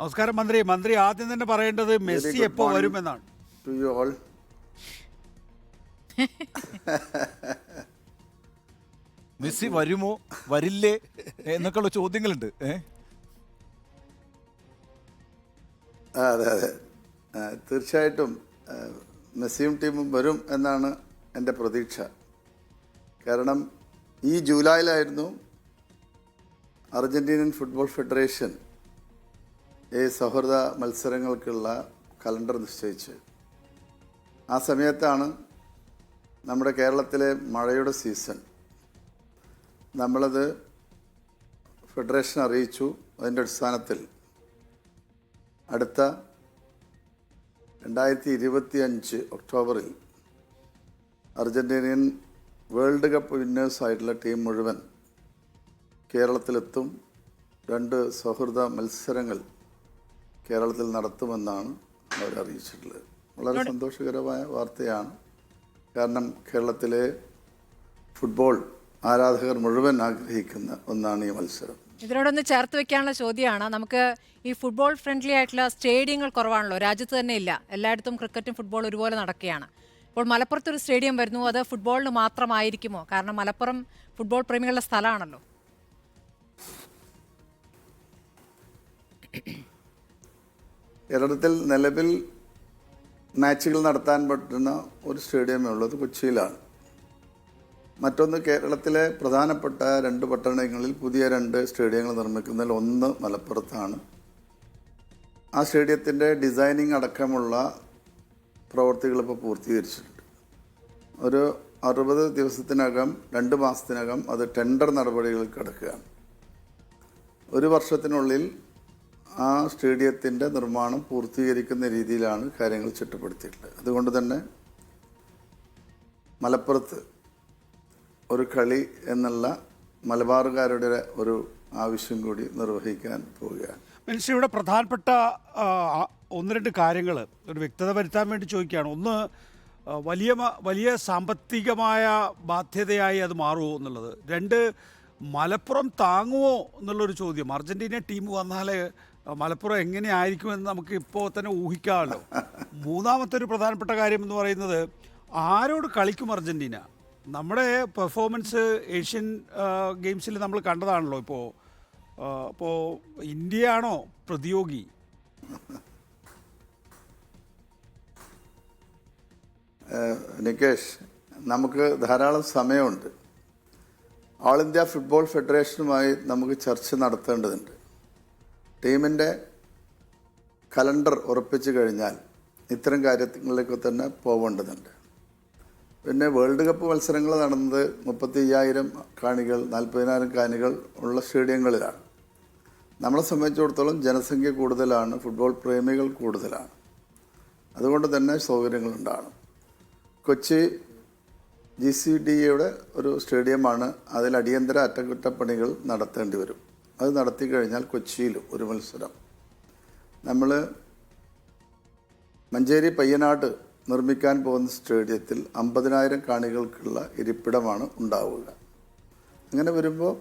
നമസ്കാരം മന്ത്രി. മന്ത്രി ആദ്യം തന്നെ പറയേണ്ടത് മെസ്സി എപ്പോ. വരുമെന്നാണ്. to you all. മെസ്സി വരുമോ? വരില്ലേ? എന്നൊക്കെയുള്ള ചോദ്യങ്ങളുണ്ട്. അതെ അതെ. തീർച്ചയായിട്ടും മെസ്സിയും ടീമും വരും എന്നാണ് എന്റെ പ്രതീക്ഷ. കാരണം ഈ ജൂലൈയിലായിരുന്നു അർജന്റീനൻ ഫുട്ബോൾ ഫെഡറേഷൻ ഈ സൗഹൃദ മത്സരങ്ങൾക്കുള്ള കലണ്ടർ നിശ്ചയിച്ച്. ആ സമയത്താണ് നമ്മുടെ കേരളത്തിലെ മഴയുടെ സീസൺ. നമ്മളത് ഫെഡറേഷൻ അറിയിച്ചു. അതിന്റെ അടിസ്ഥാനത്തിൽ അടുത്ത രണ്ടായിരത്തി ഇരുപത്തി അഞ്ച് ഒക്ടോബറിൽ അർജന്റീനിയൻ വേൾഡ് കപ്പ് വിന്നേഴ്സായിട്ടുള്ള ടീം മുഴുവൻ കേരളത്തിലെത്തും. രണ്ട് സൗഹൃദ മത്സരങ്ങൾ കേരളത്തിൽ നടത്തുമെന്നാണ് അവർ അറിയിച്ചിട്ടുള്ളത്. വളരെ സന്തോഷകരമായ വാർത്തയാണ്. കാരണം കേരളത്തിലെ ഫുട്ബോൾ ആരാധകർ മുഴുവൻ ആഗ്രഹിക്കുന്ന ഒന്നാണ് ഈ മത്സരം. ഇതിനോടൊന്ന് ചേർത്ത് വെക്കാനുള്ള ചോദ്യമാണ്. നമുക്ക് ഈ ഫുട്ബോൾ ഫ്രണ്ട്ലി ആയിട്ടുള്ള സ്റ്റേഡിയങ്ങൾ കുറവാണല്ലോ. രാജ്യത്ത് തന്നെ ഇല്ല. എല്ലായിടത്തും ക്രിക്കറ്റും ഫുട്ബോൾ ഒരുപോലെ നടക്കുകയാണ്. ഇപ്പോൾ മലപ്പുറത്ത് ഒരു സ്റ്റേഡിയം വരുന്നു. അത് ഫുട്ബോളിന് മാത്രമായിരിക്കുമോ? കാരണം മലപ്പുറം ഫുട്ബോൾ പ്രേമികളുടെ സ്ഥലമാണല്ലോ. കേരളത്തിൽ നിലവിൽ മാച്ചുകൾ നടത്താൻ പറ്റുന്ന ഒരു സ്റ്റേഡിയമേ ഉള്ളത് കൊച്ചിയിലാണ്. മറ്റൊന്ന് കേരളത്തിലെ പ്രധാനപ്പെട്ട രണ്ട് പട്ടണങ്ങളിൽ പുതിയ രണ്ട് സ്റ്റേഡിയങ്ങൾ നിർമ്മിക്കുന്നതിൽ ഒന്ന് മലപ്പുറത്താണ്. ആ സ്റ്റേഡിയത്തിന്റെ ഡിസൈനിങ് അടക്കമുള്ള പ്രവർത്തികൾ ഇപ്പോൾ പൂർത്തീകരിച്ചിട്ടുണ്ട്. ഒരു അറുപത് ദിവസത്തിനകം രണ്ട് മാസത്തിനകം അത് ടെൻഡർ നടപടികൾ കിടക്കുകയാണ്. ഒരു വർഷത്തിനുള്ളിൽ ആ സ്റ്റേഡിയത്തിന്റെ നിർമ്മാണം പൂർത്തീകരിക്കുന്ന രീതിയിലാണ് കാര്യങ്ങൾ ചിട്ടപ്പെടുത്തിയിട്ടുള്ളത് അതുകൊണ്ട് തന്നെ മലപ്പുറത്ത് ഒരു കളി എന്നുള്ള മലബാറുകാരുടെ ഒരു ആവശ്യം കൂടി നിർവഹിക്കാൻ പോവുകയാണ്. മനുഷ്യ ഇവിടെ പ്രധാനപ്പെട്ട ഒന്ന് രണ്ട് കാര്യങ്ങൾ ഒരു വ്യക്തത വരുത്താൻ വേണ്ടി ചോദിക്കുകയാണ്. ഒന്ന് വലിയ വലിയ സാമ്പത്തികമായ ബാധ്യതയായി അത് മാറുമോ എന്നുള്ളത്. രണ്ട് മലപ്പുറം താങ്ങുമോ എന്നുള്ളൊരു ചോദ്യം. അർജന്റീന ടീം വന്നാൽ മലപ്പുറം എങ്ങനെയായിരിക്കുമെന്ന് നമുക്ക് ഇപ്പോൾ തന്നെ ഊഹിക്കാമല്ലോ. മൂന്നാമത്തെ ഒരു പ്രധാനപ്പെട്ട കാര്യം എന്ന് പറയുന്നത് ആരോട് കളിക്കും അർജന്റീന? നമ്മുടെ പെർഫോമൻസ് ഏഷ്യൻ ഗെയിംസിൽ നമ്മൾ കണ്ടതാണല്ലോ ഇപ്പോൾ. അപ്പോൾ ഇന്ത്യയാണോ പ്രതിയോഗി? നികേഷ് നമുക്ക് ധാരാളം സമയമുണ്ട്. ഓൾ ഇന്ത്യ ഫുട്ബോൾ ഫെഡറേഷനുമായി നമുക്ക് ചർച്ച നടത്തേണ്ടതുണ്ട്. ടീമിന്റെ കലണ്ടർ ഉറപ്പിച്ചു കഴിഞ്ഞാൽ ഇത്തരം കാര്യങ്ങളിലേക്ക് തന്നെ പോകേണ്ടതുണ്ട് പിന്നെ വേൾഡ് കപ്പ് മത്സരങ്ങൾ നടന്നത് മുപ്പത്തി അയ്യായിരം കാണികൾ നാൽപ്പതിനായിരം കാണികൾ ഉള്ള സ്റ്റേഡിയങ്ങളിലാണ്. നമ്മളെ സംബന്ധിച്ചിടത്തോളം ജനസംഖ്യ കൂടുതലാണ് ഫുട്ബോൾ പ്രേമികൾ കൂടുതലാണ്. അതുകൊണ്ട് തന്നെ സൗകര്യങ്ങളുണ്ടാണ് കൊച്ചി ജി സി ഡി എയുടെ ഒരു സ്റ്റേഡിയമാണ്. അതിൽ അടിയന്തര അറ്റകുറ്റപ്പണികൾ നടത്തേണ്ടി വരും. അത് നടത്തി കഴിഞ്ഞാൽ കൊച്ചിയിലും ഒരു മത്സരം. നമ്മൾ മഞ്ചേരി പയ്യനാട് നിർമ്മിക്കാൻ പോകുന്ന സ്റ്റേഡിയത്തിൽ അമ്പതിനായിരം കാണികൾക്കുള്ള ഇരിപ്പിടമാണ് ഉണ്ടാവുക. അങ്ങനെ വരുമ്പോൾ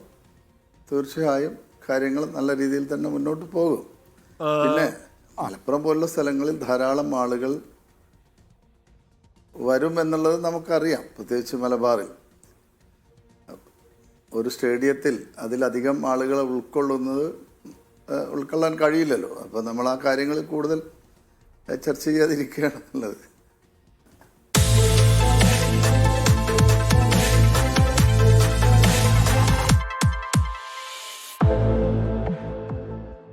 തീർച്ചയായും കാര്യങ്ങൾ നല്ല രീതിയിൽ തന്നെ മുന്നോട്ട് പോകും. പിന്നെ മലപ്പുറം പോലുള്ള സ്ഥലങ്ങളിൽ ധാരാളം ആളുകൾ വരും എന്നുള്ളത് നമുക്കറിയാം. പ്രത്യേകിച്ച് മലബാറിൽ. ഒരു സ്റ്റേഡിയത്തിൽ അതിലധികം ആളുകളെ ഉൾക്കൊള്ളുന്നത് ഉൾക്കൊള്ളാൻ കഴിയില്ലല്ലോ. അപ്പോൾ നമ്മൾ ആ കാര്യങ്ങളിൽ കൂടുതൽ ചർച്ച ചെയ്യാതിരിക്കുകയാണ് നല്ലത്.